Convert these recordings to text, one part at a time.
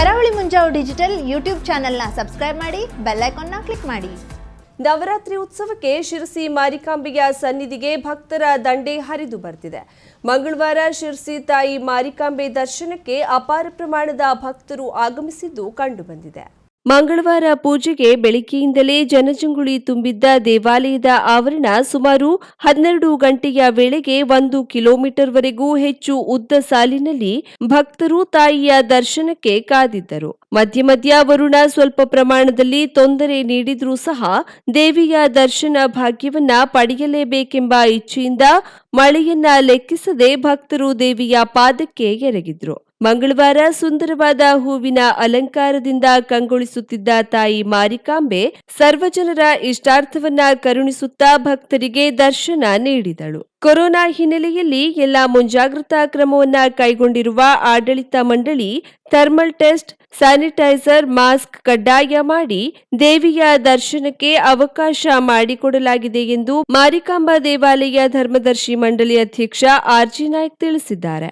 ಕರಾವಳಿ Munjavu digital YouTube ಚಾನೆಲ್ನ subscribe ಮಾಡಿ, ಬೆಲ್ ಐಕಾನ್ನ ಕ್ಲಿಕ್ ಮಾಡಿ. ನವರಾತ್ರಿ ಉತ್ಸವಕ್ಕೆ ಶಿರಸಿ ಮಾರಿಕಾಂಬೆಯ ಸನ್ನಿಧಿಗೆ ಭಕ್ತರ ದಂಡೆ ಹರಿದು ಬರ್ತಿದೆ. ಮಂಗಳವಾರ ಶಿರಸಿ ತಾಯಿ ಮಾರಿಕಾಂಬೆ ದರ್ಶನಕ್ಕೆ ಅಪಾರ ಪ್ರಮಾಣದ ಭಕ್ತರು ಆಗಮಿಸಿದ್ದು ಕಂಡುಬಂದಿದೆ ಮಂಗಳವಾರ ಪೂಜೆಗೆ ಬೆಳಿಗ್ಗೆಯಿಂದಲೇ ಜನಜಂಗುಳಿ ತುಂಬಿದ್ದ ದೇವಾಲಯದ ಆವರಣ ಸುಮಾರು ಹನ್ನೆರಡು ಗಂಟೆಯ ವೇಳೆಗೆ ಒಂದು ಕಿಲೋಮೀಟರ್ವರೆಗೂ ಹೆಚ್ಚು ಉದ್ದ ಸಾಲಿನಲ್ಲಿ ಭಕ್ತರು ತಾಯಿಯ ದರ್ಶನಕ್ಕೆ ಕಾದಿದ್ದರು. ಮಧ್ಯ ಮಧ್ಯ ವರುಣ ಸ್ವಲ್ಪ ಪ್ರಮಾಣದಲ್ಲಿ ತೊಂದರೆ ನೀಡಿದ್ರೂ ಸಹ ದೇವಿಯ ದರ್ಶನ ಭಾಗ್ಯವನ್ನ ಪಡೆಯಲೇಬೇಕೆಂಬ ಇಚ್ಛೆಯಿಂದ ಮಳೆಯನ್ನ ಲೆಕ್ಕಿಸದೆ ಭಕ್ತರು ದೇವಿಯ ಪಾದಕ್ಕೆ ಎರಗಿದ್ರು. ಮಂಗಳವಾರ ಸುಂದರವಾದ ಹೂವಿನ ಅಲಂಕಾರದಿಂದ ಕಂಗೊಳಿಸುತ್ತಿದ್ದ ತಾಯಿ ಮಾರಿಕಾಂಬೆ ಸರ್ವಜನರ ಇಷ್ಟಾರ್ಥವನ್ನ ಕರುಣಿಸುತ್ತಾ ಭಕ್ತರಿಗೆ ದರ್ಶನ ನೀಡಿದಳು. ಕೊರೋನಾ ಹಿನ್ನೆಲೆಯಲ್ಲಿ ಎಲ್ಲ ಮುಂಜಾಗ್ರತಾ ಕ್ರಮವನ್ನ ಕೈಗೊಂಡಿರುವ ಆಡಳಿತ ಮಂಡಳಿ ಥರ್ಮಲ್ ಟೆಸ್ಟ್, ಸ್ಯಾನಿಟೈಸರ್, ಮಾಸ್ಕ್ ಕಡ್ಡಾಯ ಮಾಡಿ ದೇವಿಯ ದರ್ಶನಕ್ಕೆ ಅವಕಾಶ ಮಾಡಿಕೊಡಲಾಗಿದೆ ಎಂದು ಮಾರಿಕಾಂಬಾ ದೇವಾಲಯ ಧರ್ಮದರ್ಶಿ ಮಂಡಳಿ ಅಧ್ಯಕ್ಷ ಆರ್ಜಿ ನಾಯ್ಕ್ ತಿಳಿಸಿದ್ದಾರೆ.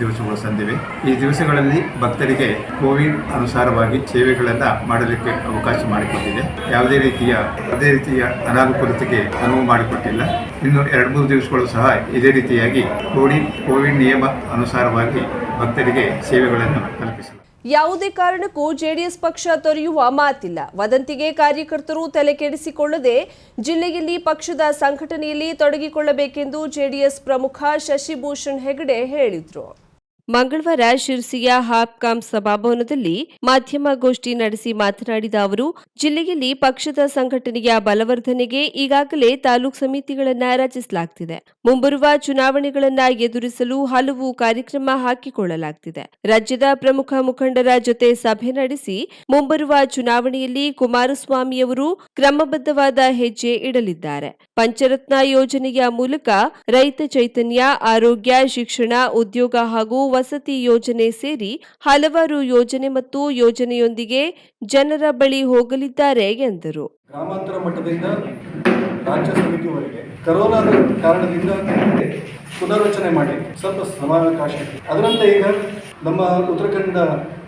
ದಿವಸಗಳು ಸಂದಿವೆ. ಈ ದಿವಸಗಳಲ್ಲಿ ಭಕ್ತರಿಗೆ ಕೋವಿಡ್ ಅನುಸಾರವಾಗಿ ಸೇವೆಗಳನ್ನ ಮಾಡಲಿಕ್ಕೆ ಅವಕಾಶ ಮಾಡಿಕೊಟ್ಟಿದೆ. ಯಾವುದೇ ರೀತಿಯ ಯಾವುದೇ ರೀತಿಯ ಅನಾನುಕೂಲತೆಗೆ ಅನುವು ಮಾಡಿಕೊಟ್ಟಿಲ್ಲ. ಇನ್ನು ಎರಡು ಮೂರು ದಿವಸಗಳು ಸಹ ಇದೇ ರೀತಿಯಾಗಿ ಕೋವಿಡ್ ಕೋವಿಡ್ ನಿಯಮ ಅನುಸಾರವಾಗಿ ಭಕ್ತರಿಗೆ ಸೇವೆಗಳನ್ನು ಕಲ್ಪಿಸಲಾಗಿದೆ ಯಾವುದೇ ಕಾರಣಕ್ಕೂ ಜೆಡಿಎಸ್ ಪಕ್ಷ ತೊರೆಯುವ ಮಾತಿಲ್ಲ. ವದಂತಿಗೆ ಕಾರ್ಯಕರ್ತರು ತಲೆ ಕೆಡಿಸಿಕೊಳ್ಳದೆ ಜಿಲ್ಲೆಯಲ್ಲಿ ಪಕ್ಷದ ಸಂಘಟನೆಯಲ್ಲಿ ತೊಡಗಿಕೊಳ್ಳಬೇಕೆಂದು ಜೆಡಿಎಸ್ ಪ್ರಮುಖ ಶಶಿಭೂಷಣ್ ಹೆಗಡೆ ಹೇಳಿದ್ರು. ಮಂಗಳವಾರ ಶಿರ್ಸಿಯ ಹಾಪ್ಕಾಂ ಸಭಾಭವನದಲ್ಲಿ ಮಾಧ್ಯಮ ಗೋಷ್ಠಿ ನಡೆಸಿ ಮಾತನಾಡಿದ ಅವರು, ಜಿಲ್ಲೆಯಲ್ಲಿ ಪಕ್ಷದ ಸಂಘಟನೆಯ ಬಲವರ್ಧನೆಗೆ ಈಗಾಗಲೇ ತಾಲೂಕ್ ಸಮಿತಿಗಳನ್ನ ರಚಿಸಲಾಗುತ್ತಿದೆ ಮುಂಬರುವ ಚುನಾವಣೆಗಳನ್ನ ಎದುರಿಸಲು ಹಲವು ಕಾರ್ಯಕ್ರಮ ಹಾಕಿಕೊಳ್ಳಲಾಗುತ್ತಿದೆ ರಾಜ್ಯದ ಪ್ರಮುಖ ಮುಖಂಡರ ಜೊತೆ ಸಭೆ ನಡೆಸಿ ಮುಂಬರುವ ಚುನಾವಣೆಯಲ್ಲಿ ಕುಮಾರಸ್ವಾಮಿಯವರು ಕ್ರಮಬದ್ಧವಾದ ಹೆಜ್ಜೆ ಇಡಲಿದ್ದಾರೆ. ಪಂಚರತ್ನ ಯೋಜನೆಯ ಮೂಲಕ ರೈತ ಚೈತನ್ಯ, ಆರೋಗ್ಯ, ಶಿಕ್ಷಣ, ಉದ್ಯೋಗ ಹಾಗೂ ವಸತಿ ಯೋಜನೆ ಸೇರಿ ಹಲವಾರು ಯೋಜನೆ ಮತ್ತು ಯೋಜನೆಯೊಂದಿಗೆ ಜನರ ಬಳಿ ಹೋಗಲಿದ್ದಾರೆ ಎಂದರು. ಗ್ರಾಮಾಂತರ ಮಟ್ಟದಿಂದ ರಾಜ್ಯ ಸಮಿತಿವರೆಗೆ ಕರೋನಾದ ಕಾರಣದಿಂದ ಪುನರ್ರಚನೆ ಮಾಡಿ ಸ್ವಲ್ಪ ಸಮಾವಕಾಶ ಅದರಂತೆ ಈಗ ನಮ್ಮ ಉತ್ತರ ಕನ್ನಡ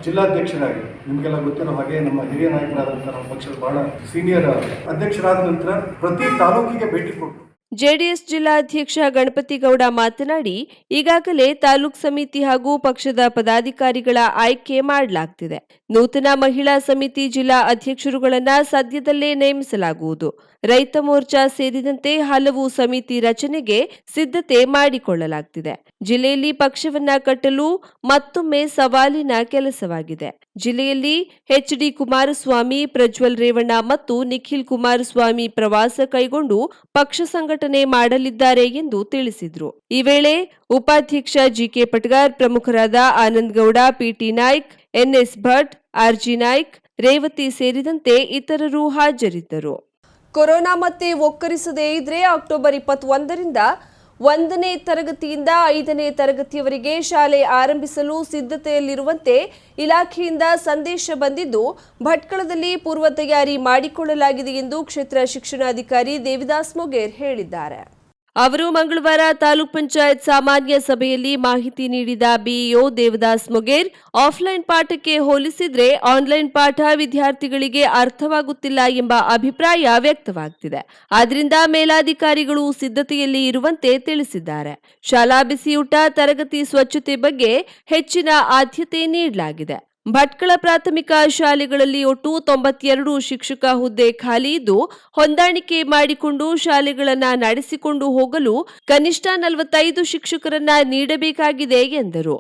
ಜಿಲ್ಲಾಧ್ಯಕ್ಷರಾಗಿ ನಿಮಗೆಲ್ಲ ಗೊತ್ತಿರೋ ಹಾಗೆ ನಮ್ಮ ಹಿರಿಯ ನಾಯಕರಾದಂಥ ನಮ್ಮ ಪಕ್ಷದ ಬಹಳ ಸೀನಿಯರ್ ಅಧ್ಯಕ್ಷರಾದ ನಂತರ ಪ್ರತಿ ತಾಲೂಕಿಗೆ ಭೇಟಿ ಕೊಟ್ಟು ಜೆಡಿಎಸ್ ಜಿಲ್ಲಾಧ್ಯಕ್ಷ ಗಣಪತಿ ಗೌಡ ಮಾತನಾಡಿ, ಈಗಾಗಲೇ ತಾಲೂಕ್ ಸಮಿತಿ ಹಾಗೂ ಪಕ್ಷದ ಪದಾಧಿಕಾರಿಗಳ ಆಯ್ಕೆ ಮಾಡಲಾಗ್ತಿದೆ. ನೂತನ ಮಹಿಳಾ ಸಮಿತಿ ಜಿಲ್ಲಾ ಅಧ್ಯಕ್ಷರುಗಳನ್ನ ಸದ್ಯದಲ್ಲೇ ನೇಮಿಸಲಾಗುವುದು. ರೈತ ಮೋರ್ಚಾ ಸೇರಿದಂತೆ ಹಲವು ಸಮಿತಿ ರಚನೆಗೆ ಸಿದ್ಧತೆ ಮಾಡಿಕೊಳ್ಳಲಾಗ್ತಿದೆ. ಜಿಲ್ಲೆಯಲ್ಲಿ ಪಕ್ಷವನ್ನ ಕಟ್ಟಲು ಮತ್ತೊಮ್ಮೆ ಸವಾಲಿನ ಕೆಲಸವಾಗಿದೆ. ಜಿಲ್ಲೆಯಲ್ಲಿ ಎಚ್ಡಿ ಕುಮಾರಸ್ವಾಮಿ, ಪ್ರಜ್ವಲ್ ರೇವಣ್ಣ ಮತ್ತು ನಿಖಿಲ್ ಕುಮಾರಸ್ವಾಮಿ ಪ್ರವಾಸ ಕೈಗೊಂಡು ಪಕ್ಷ ಸಂಘಟನೆ ಮಾಡಲಿದ್ದಾರೆ ಎಂದು ತಿಳಿಸಿದ್ರು. ಈ ವೇಳೆ ಉಪಾಧ್ಯಕ್ಷ ಜಿಕೆ ಪಟ್ಗಾರ್, ಪ್ರಮುಖರಾದ Anand Gowda, P T Naik, N S Bhat, R G Naik, Revathi ಸೇರಿದಂತೆ ಇತರರು ಹಾಜರಿದ್ದರು. ಕೊರೋನಾ ಮತ್ತೆ ಒಕ್ಕರಿಸದೇ ಇದ್ರೆ ಅಕ್ಟೋಬರ್ ಇಪ್ಪತ್ತೊಂದರಿಂದ ಒಂದನೇ ತರಗತಿಯಿಂದ ಐದನೇ ತರಗತಿಯವರೆಗೆ ಶಾಲೆ ಆರಂಭಿಸಲು ಸಿದ್ಧತೆಯಲ್ಲಿರುವಂತೆ ಇಲಾಖೆಯಿಂದ ಸಂದೇಶ ಬಂದಿದ್ದು, ಭಟ್ಕಳದಲ್ಲಿ ಪೂರ್ವ ತಯಾರಿ ಮಾಡಿಕೊಳ್ಳಲಾಗಿದೆ ಎಂದು ಕ್ಷೇತ್ರ ಶಿಕ್ಷಣಾಧಿಕಾರಿ ದೇವಿದಾಸ್ ಮೊಗೇರ್ ಹೇಳಿದ್ದಾರೆ. ಅವರು ಮಂಗಳವಾರ ತಾಲೂಕ್ ಪಂಚಾಯತ್ ಸಾಮಾನ್ಯ ಸಭೆಯಲ್ಲಿ ಮಾಹಿತಿ ನೀಡಿದ ಬಿಇಒ ದೇವದಾಸ್ ಮೊಗೇರ್, ಆಫ್ಲೈನ್ ಪಾಠಕ್ಕೆ ಹೋಲಿಸಿದ್ರೆ ಆನ್ಲೈನ್ ಪಾಠ ವಿದ್ಯಾರ್ಥಿಗಳಿಗೆ ಅರ್ಥವಾಗುತ್ತಿಲ್ಲ ಎಂಬ ಅಭಿಪ್ರಾಯ ವ್ಯಕ್ತವಾಗ್ತಿದೆ. ಆದ್ರಿಂದ ಮೇಲಾಧಿಕಾರಿಗಳು ಸಿದ್ಧತೆಯಲ್ಲಿ ಇರುವಂತೆ ತಿಳಿಸಿದ್ದಾರೆ. ಶಾಲಾ ಬಿಸಿಯೂಟ, ತರಗತಿ ಸ್ವಚ್ಛತೆ ಬಗ್ಗೆ ಹೆಚ್ಚಿನ ಆದ್ಯತೆ ನೀಡಲಾಗಿದೆ. ಭಟ್ಕಳ ಪ್ರಾಥಮಿಕ ಶಾಲೆಗಳಲ್ಲಿ ಒಟ್ಟು ತೊಂಬತ್ತೆರಡು ಶಿಕ್ಷಕ ಹುದ್ದೆ ಖಾಲಿ ಇದ್ದು ಹೊಂದಾಣಿಕೆ ಮಾಡಿಕೊಂಡು ಶಾಲೆಗಳನ್ನು ನಡೆಸಿಕೊಂಡು ಹೋಗಲು ಕನಿಷ್ಠ ನಲವತ್ತೈದು ಶಿಕ್ಷಕರನ್ನ ನೀಡಬೇಕಾಗಿದೆ ಎಂದರು.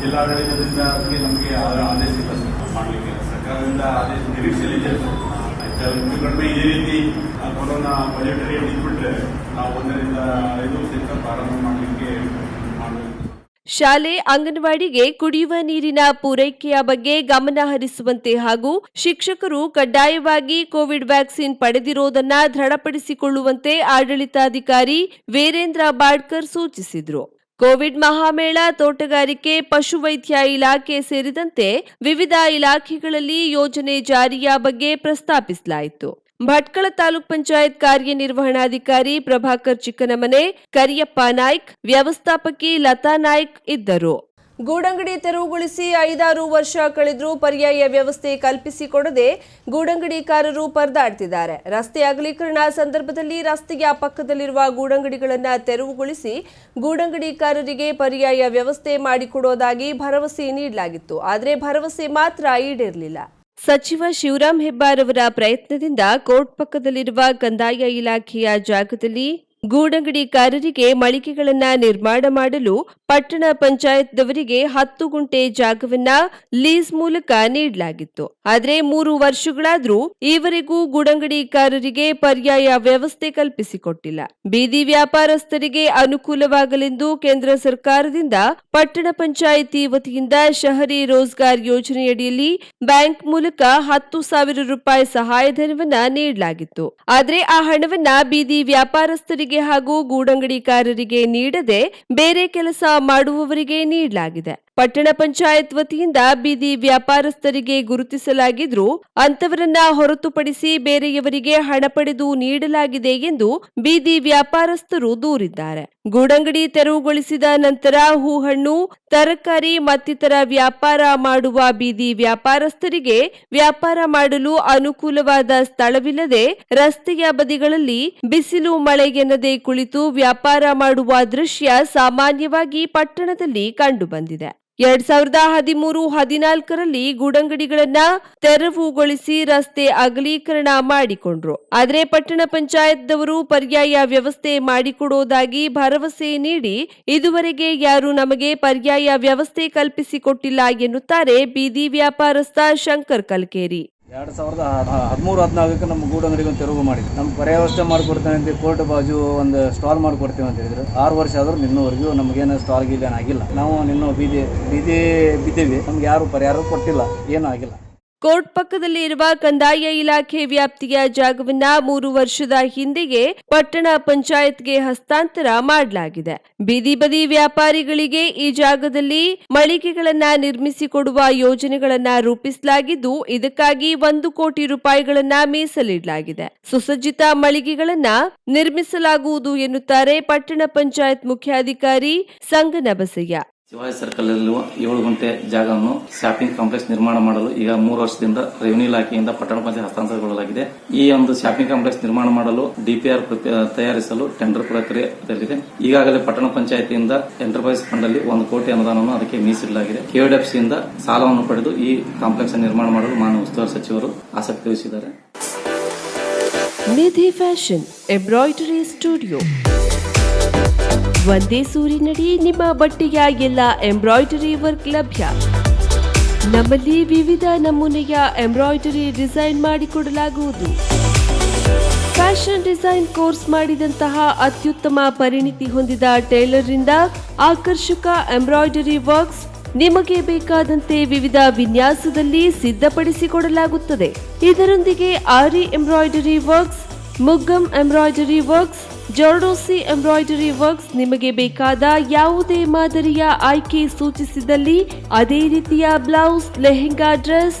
ಜಿಲ್ಲಾಡಳಿತದಿಂದ ನಮಗೆ ಆದೇಶ ಸರ್ಕಾರದಿಂದ ಆದೇಶ ನಿರೀಕ್ಷೆಯಲ್ಲಿದೆ ಕಡಿಮೆ ರೀತಿ ಕೊರೋನಾ ನಾವು ಒಂದರಿಂದ ಐದು ಪ್ರಾರಂಭ ಮಾಡಲಿಕ್ಕೆ ಶಾಲೆ ಅಂಗನವಾಡಿಗೆ ಕುಡಿಯುವ ನೀರಿನ ಪೂರೈಕೆಯ ಬಗ್ಗೆ ಗಮನ ಹರಿಸುವಂತೆ ಹಾಗೂ ಶಿಕ್ಷಕರು ಕಡ್ಡಾಯವಾಗಿ ಕೋವಿಡ್ ವ್ಯಾಕ್ಸಿನ್ ಪಡೆದಿರೋದನ್ನ ದೃಢಪಡಿಸಿಕೊಳ್ಳುವಂತೆ ಆಡಳಿತಾಧಿಕಾರಿ ವೀರೇಂದ್ರ ಬಾಡ್ಕರ್ ಸೂಚಿಸಿದರು. ಕೋವಿಡ್ ಮಹಾಮೇಳ ತೋಟಗಾರಿಕೆ, ಪಶುವೈದ್ಯ ಇಲಾಖೆ ಸೇರಿದಂತೆ ವಿವಿಧ ಇಲಾಖೆಗಳಲ್ಲಿ ಯೋಜನೆ ಜಾರಿಯ ಬಗ್ಗೆ ಪ್ರಸ್ತಾಪಿಸಲಾಯಿತು. ಭಟ್ಕಳ ತಾಲೂಕ್ ಪಂಚಾಯತ್ ಕಾರ್ಯನಿರ್ವಹಣಾಧಿಕಾರಿ ಪ್ರಭಾಕರ್ ಚಿಕ್ಕನಮನೆ, ಕರಿಯಪ್ಪ ನಾಯ್ಕ್, ವ್ಯವಸ್ಥಾಪಕಿ ಲತಾ ನಾಯ್ಕ್ ಇದ್ದರು. ಗೂಡಂಗಡಿ ತೆರವುಗೊಳಿಸಿ ಐದಾರು ವರ್ಷ ಕಳೆದರೂ ಪರ್ಯಾಯ ವ್ಯವಸ್ಥೆ ಕಲ್ಪಿಸಿಕೊಡದೆ ಗೂಡಂಗಡಿಕಾರರು ಪರದಾಡ್ತಿದ್ದಾರೆ. ರಸ್ತೆ ಅಗಲೀಕರಣ ಸಂದರ್ಭದಲ್ಲಿ ರಸ್ತೆಯ ಪಕ್ಕದಲ್ಲಿರುವ ಗೂಡಂಗಡಿಗಳನ್ನು ತೆರವುಗೊಳಿಸಿ ಗೂಡಂಗಡಿಕಾರರಿಗೆ ಪರ್ಯಾಯ ವ್ಯವಸ್ಥೆ ಮಾಡಿಕೊಡೋದಾಗಿ ಭರವಸೆ ನೀಡಲಾಗಿತ್ತು. ಆದರೆ ಭರವಸೆ ಮಾತ್ರ ಈಡೇರಲಿಲ್ಲ. ಸಚಿವ ಶಿವರಾಮ್ ಹೆಬ್ಬಾರ್ ಅವರ ಪ್ರಯತ್ನದಿಂದ ಕೋರ್ಟ್ ಪಕ್ಕದಲ್ಲಿರುವ ಕಂದಾಯ ಇಲಾಖೆಯ ಜಾಗದಲ್ಲಿ ಗೂಡಂಗಡಿಕಾರರಿಗೆ ಮಳಿಗೆಗಳನ್ನು ನಿರ್ಮಾಣ ಮಾಡಲು ಪಟ್ಟಣ ಪಂಚಾಯತ್ದವರಿಗೆ ಹತ್ತು ಗುಂಟೆ ಜಾಗವನ್ನ ಲೀಸ್ ಮೂಲಕ ನೀಡಲಾಗಿತ್ತು. ಆದರೆ ಮೂರು ವರ್ಷಗಳಾದ್ರೂ ಈವರೆಗೂ ಗೂಡಂಗಡಿಕಾರರಿಗೆ ಪರ್ಯಾಯ ವ್ಯವಸ್ಥೆ ಕಲ್ಪಿಸಿಕೊಟ್ಟಿಲ್ಲ. ಬೀದಿ ವ್ಯಾಪಾರಸ್ಥರಿಗೆ ಅನುಕೂಲವಾಗಲೆಂದು ಕೇಂದ್ರ ಸರ್ಕಾರದಿಂದ ಪಟ್ಟಣ ಪಂಚಾಯಿತಿ ವತಿಯಿಂದ ಶಹರಿ ರೋಜ್ಗಾರ್ ಯೋಜನೆಯಡಿಯಲ್ಲಿ ಬ್ಯಾಂಕ್ ಮೂಲಕ ಹತ್ತು ಸಾವಿರ ರೂಪಾಯಿ ಸಹಾಯಧನವನ್ನ ನೀಡಲಾಗಿತ್ತು. ಆದರೆ ಆ ಹಣವನ್ನ ಬೀದಿ ವ್ಯಾಪಾರಸ್ಥರಿಗೆ ಹಾಗೂ ಗೂಡಂಗಡಿಕಾರರಿಗೆ ನೀಡದೆ ಬೇರೆ ಕೆಲಸ ಮಾಡುವವರಿಗೆ ನೀಡಲಾಗಿದೆ. ಪಟ್ಟಣ ಪಂಚಾಯತ್ ವತಿಯಿಂದ ಬೀದಿ ವ್ಯಾಪಾರಸ್ಥರಿಗೆ ಗುರುತಿಸಲಾಗಿದ್ರೂ ಅಂತವರನ್ನ ಹೊರತುಪಡಿಸಿ ಬೇರೆಯವರಿಗೆ ಹಣ ಪಡೆದು ನೀಡಲಾಗಿದೆ ಎಂದು ಬೀದಿ ವ್ಯಾಪಾರಸ್ಥರು ದೂರಿದ್ದಾರೆ. ಗೂಡಂಗಡಿ ತೆರವುಗೊಳಿಸಿದ ನಂತರ ಹೂಹಣ್ಣು, ತರಕಾರಿ ಮತ್ತಿತರ ವ್ಯಾಪಾರ ಮಾಡುವ ಬೀದಿ ವ್ಯಾಪಾರಸ್ಥರಿಗೆ ವ್ಯಾಪಾರ ಮಾಡಲು ಅನುಕೂಲವಾದ ಸ್ಥಳವಿಲ್ಲದೆ ರಸ್ತೆಯ ಬದಿಗಳಲ್ಲಿ ಬಿಸಿಲು ಮಳೆ ಎನ್ನದೆ ಕುಳಿತು ವ್ಯಾಪಾರ ಮಾಡುವ ದೃಶ್ಯ ಸಾಮಾನ್ಯವಾಗಿ ಪಟ್ಟಣದಲ್ಲಿ ಕಂಡುಬಂದಿದೆ. ಎರಡ್ ಸಾವಿರದ ಹದಿಮೂರು ಹದಿನಾಲ್ಕರಲ್ಲಿ ಗೂಡಂಗಡಿಗಳನ್ನ ತೆರವುಗೊಳಿಸಿ ರಸ್ತೆ ಅಗಲೀಕರಣ ಮಾಡಿಕೊಂಡ್ರು. ಆದರೆ ಪಟ್ಟಣ ಪಂಚಾಯತ್ದವರು ಪರ್ಯಾಯ ವ್ಯವಸ್ಥೆ ಮಾಡಿಕೊಡೋದಾಗಿ ಭರವಸೆ ನೀಡಿ ಇದುವರೆಗೆ ಯಾರು ನಮಗೆ ಪರ್ಯಾಯ ವ್ಯವಸ್ಥೆ ಕಲ್ಪಿಸಿಕೊಟ್ಟಿಲ್ಲ ಎನ್ನುತ್ತಾರೆ ಬೀದಿ ವ್ಯಾಪಾರಸ್ಥ ಶಂಕರ್ ಕಲ್ಕೇರಿ. ಎರಡು ಸಾವಿರದ ಹದಿಮೂರು ಹದಿನಾಲ್ಕಕ್ಕೆ ನಮ್ಮ ಗೂಡಂಗಡಿಗಳನ್ನು ತೆರವು ಮಾಡಿದ್ವಿ ನಮ್ಮ ಪರ್ಯಾವಸ್ಥೆ ಮಾಡಿಕೊಡ್ತೇನೆ ಅಂತ ಕೋರ್ಟ್ ಬಾಜು ಒಂದು ಸ್ಟಾಲ್ ಮಾಡಿಕೊಡ್ತೇವೆ ಅಂತ ಹೇಳಿದ್ರು. ಆರು ವರ್ಷ ಆದರೂ ನಿನ್ನವರೆಗೂ ನಮಗೇನು ಸ್ಟಾಲ್ ಗೀಲ್ ಆಗಿಲ್ಲ ನಾವು ನಿನ್ನೋ ಬೀದಿ ಬೀದಿ ಬಿದ್ದೀವಿ. ನಮ್ಗೆ ಯಾರು ಪರಿಹಾರ ಕೊಟ್ಟಿಲ್ಲ. ಏನೂ ಆಗಿಲ್ಲ. ಕೋರ್ಟ್ ಪಕ್ಕದಲ್ಲಿ ಇರುವ ಕಂದಾಯ ಇಲಾಖೆ ವ್ಯಾಪ್ತಿಯ ಜಾಗವನ್ನ ಮೂರು ವರ್ಷದ ಹಿಂದೆಯೇ ಪಟ್ಟಣ ಪಂಚಾಯತ್ಗೆ ಹಸ್ತಾಂತರ ಮಾಡಲಾಗಿದೆ. ಬೀದಿ ಬದಿ ವ್ಯಾಪಾರಿಗಳಿಗೆ ಈ ಜಾಗದಲ್ಲಿ ಮಳಿಗೆಗಳನ್ನ ನಿರ್ಮಿಸಿಕೊಡುವ ಯೋಜನೆಗಳನ್ನ ರೂಪಿಸಲಾಗಿದ್ದು, ಇದಕ್ಕಾಗಿ ಒಂದು ಕೋಟಿ ರೂಪಾಯಿಗಳನ್ನ ಮೀಸಲಿಡಲಾಗಿದೆ. ಸುಸಜ್ಜಿತ ಮಳಿಗೆಗಳನ್ನ ನಿರ್ಮಿಸಲಾಗುವುದು ಎನ್ನುತ್ತಾರೆ ಪಟ್ಟಣ ಪಂಚಾಯತ್ ಮುಖ್ಯಾಧಿಕಾರಿ ಸಂಗನಬಸಯ್ಯ. ಶಿವಾಜಿ ಸರ್ಕಲ್ ಅಲ್ಲಿರುವ ಏಳು ಗಂಟೆ ಜಾಗವನ್ನು ಶಾಪಿಂಗ್ ಕಾಂಪ್ಲೆಕ್ಸ್ ನಿರ್ಮಾಣ ಮಾಡಲು ಈಗ ಮೂರು ವರ್ಷದಿಂದ ರೆವಿನ್ಯೂ ಇಲಾಖೆಯಿಂದ ಪಟ್ಟಣ ಪಂಚಾಯತ್ ಹಸ್ತಾಂತರಗೊಳ್ಳಲಾಗಿದೆ. ಈ ಒಂದು ಶಾಪಿಂಗ್ ಕಾಂಪ್ಲೆಕ್ಸ್ ನಿರ್ಮಾಣ ಮಾಡಲು ಡಿಪಿಆರ್ ತಯಾರಿಸಲು ಟೆಂಡರ್ ಪ್ರಕ್ರಿಯೆ ತೆರೆದಿದೆ. ಈಗಾಗಲೇ ಪಟ್ಟಣ ಪಂಚಾಯತಿಯಿಂದ ಎಂಟರ್ಪ್ರೈಸ್ ಫಂಡ್ ಅಲ್ಲಿ ಒಂದು ಕೋಟಿ ಅನುದಾನವನ್ನು ಅದಕ್ಕೆ ಮೀಸಲಿಡಲಾಗಿದೆ ಸಿಯಿಂದ ಸಾಲವನ್ನು ಪಡೆದು ಈ ಕಾಂಪ್ಲೆಕ್ಸ್ ನಿರ್ಮಾಣ ಮಾಡಲು ಮಾನ್ಯ ಉಸ್ತುವಾರಿ ಸಚಿವರು ಆಸಕ್ತಿ ವಹಿಸಿದ್ದಾರೆ. Nidhi fashion, embroidery studio. ಒಂದೇ ಸೂರಿನಡಿ ನಿಮ್ಮ ಬಟ್ಟೆಯ ಎಲ್ಲ ಎಂಬ್ರಾಯ್ಡರಿ ವರ್ಕ್ ಲಭ್ಯ. ನಮ್ಮಲ್ಲಿ ವಿವಿಧ ನಮೂನೆಯ ಎಂಬ್ರಾಯ್ಡರಿ ಡಿಸೈನ್ ಮಾಡಿಕೊಡಲಾಗುವುದು ಫ್ಯಾಷನ್ ಡಿಸೈನ್ ಕೋರ್ಸ್ ಮಾಡಿದಂತಹ ಅತ್ಯುತ್ತಮ ಪರಿಣಿತಿ ಹೊಂದಿದ ಟೈಲರ್ರಿಂದ ಆಕರ್ಷಕ ಎಂಬ್ರಾಯ್ಡರಿ ವರ್ಕ್ಸ್ ನಿಮಗೆ ಬೇಕಾದಂತೆ ವಿವಿಧ ವಿನ್ಯಾಸದಲ್ಲಿ ಸಿದ್ಧಪಡಿಸಿಕೊಡಲಾಗುತ್ತದೆ. ಇದರೊಂದಿಗೆ aari embroidery works, maggam embroidery works zardozi embroidery works ನಿಮಗೆ ಬೇಕಾದ ಯಾವುದೇ ಮಾದರಿಯ ಆಯ್ಕೆ ಸೂಚಿಸಿದಲ್ಲಿ ಅದೇ ರೀತಿಯ blouse lehenga dress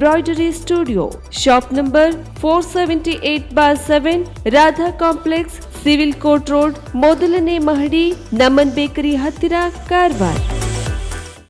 embroidery studio shop number four seventy eight bar seven Radha complex civil court road ಮೊದಲನೇ ಮಹಡಿ ನಮನ್ ಬೇಕರಿ ಹತ್ತಿರ ಕಾರವಾರ